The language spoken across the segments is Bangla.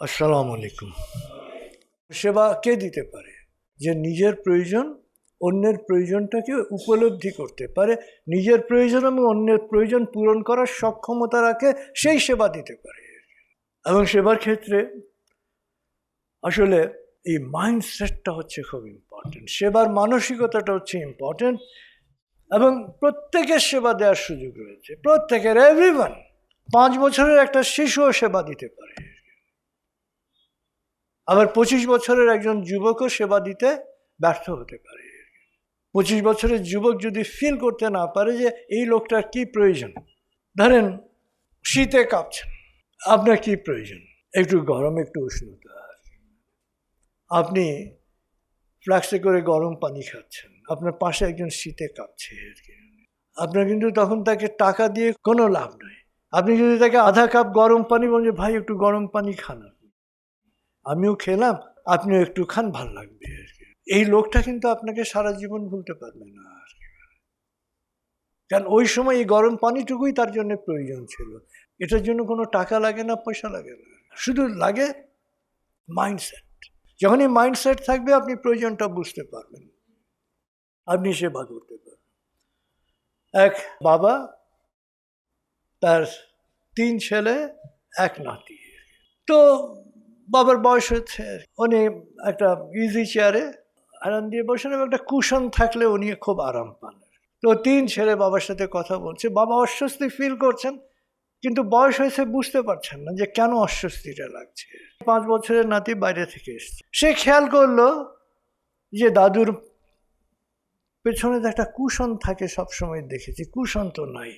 আসসালামু আলাইকুম। সেবা কে দিতে পারে? যে নিজের প্রয়োজন অন্যের প্রয়োজনটাকে উপলব্ধি করতে পারে। নিজের প্রয়োজন এবং অন্যের প্রয়োজন পূরণ করার সক্ষমতা রাখে, সেই সেবা দিতে পারে। এবং সেবার ক্ষেত্রে আসলে এই মাইন্ডসেটটা হচ্ছে খুব ইম্পর্টেন্ট সেবার মানসিকতাটা হচ্ছে ইম্পর্টেন্ট এবং প্রত্যেকের সেবা দেওয়ার সুযোগ রয়েছে। প্রত্যেকের এভরিওয়ান পাঁচ বছরের একটা শিশুও সেবা দিতে পারে। আবার পঁচিশ বছরের একজন যুবকও সেবা দিতে ব্যর্থ হতে পারে। পঁচিশ বছরের যুবক যদি ফিল করতে না পারে যে এই লোকটার কি প্রয়োজন? ধরেন শীতে কাঁপছেন, আপনার কি প্রয়োজন? একটু গরম, একটু উষ্ণতা। আপনি ফ্লাক্সে করে গরম পানি খাচ্ছেন, আপনার পাশে একজন শীতে কাঁপছে। আর কি আপনার কিন্তু তখন তাকে টাকা দিয়ে কোনো লাভ নয় আপনি যদি তাকে আধা কাপ গরম পানি বলেন ভাই, একটু গরম পানি খান। আমিও খেলাম, আপনিও একটু খান, ভালো লাগবে আর কি। এই লোকটা কিন্তু আপনাকে সারা জীবন ভুলতে পারবে না আর কি। কারণ ওই সময় এই গরম পানিটুকুই তার জন্য প্রয়োজন ছিল। এটার জন্য কোনো টাকা লাগে না, পয়সা লাগে না। শুধু লাগে মাইন্ডসেট যখন এই মাইন্ডসেট থাকবে, আপনি প্রয়োজনটা বুঝতে পারবেন। আপনি সেবা করতে পারবেন। এক বাবা, তার তিন ছেলে, এক নাতি। তো বাবার বয়স হচ্ছে উনি একটা ইজি চেয়ারে আরাম দিয়ে বসেন এবং একটা কুশন থাকলে উনি খুব আরাম পান তো তিন ছেলে বাবার সাথে কথা বলছে। বাবা অস্বস্তি ফিল করছেন, কিন্তু বয়স হয়েছে বুঝতে পারছেন না যে কেন অস্বস্তিটা লাগছে। পাঁচ বছরের নাতি বাইরে থেকে এসছে। সে খেয়াল করল যে দাদুর পেছনে তো একটা কুশন থাকে সবসময় দেখেছি। কুশন তো নাই।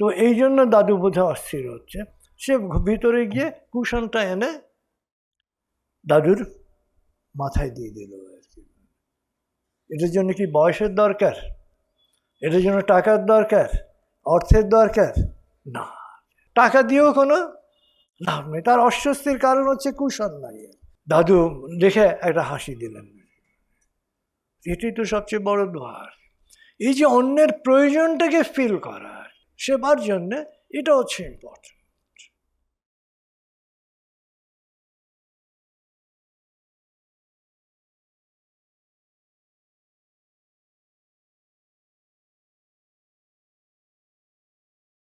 তো এই জন্য দাদু বোঝা অস্থির হচ্ছে। সে ভিতরে গিয়ে কুশনটা এনে দাদুর মাথায় দিয়ে দিল আর কি এটার জন্য কি বয়সের দরকার? এটার জন্য টাকার দরকার? অর্থের দরকার? না। টাকা দিয়েও কোনো লাভ নেই। তার অস্বস্তির কারণ হচ্ছে নাই দাদু দেখে একটা হাসি দিলেন। এটাই তো সবচেয়ে বড় দ্বার এই যে অন্যের প্রয়োজনটাকে ফিল করার, সেবার জন্যে এটা হচ্ছে ইম্পর্টেন্ট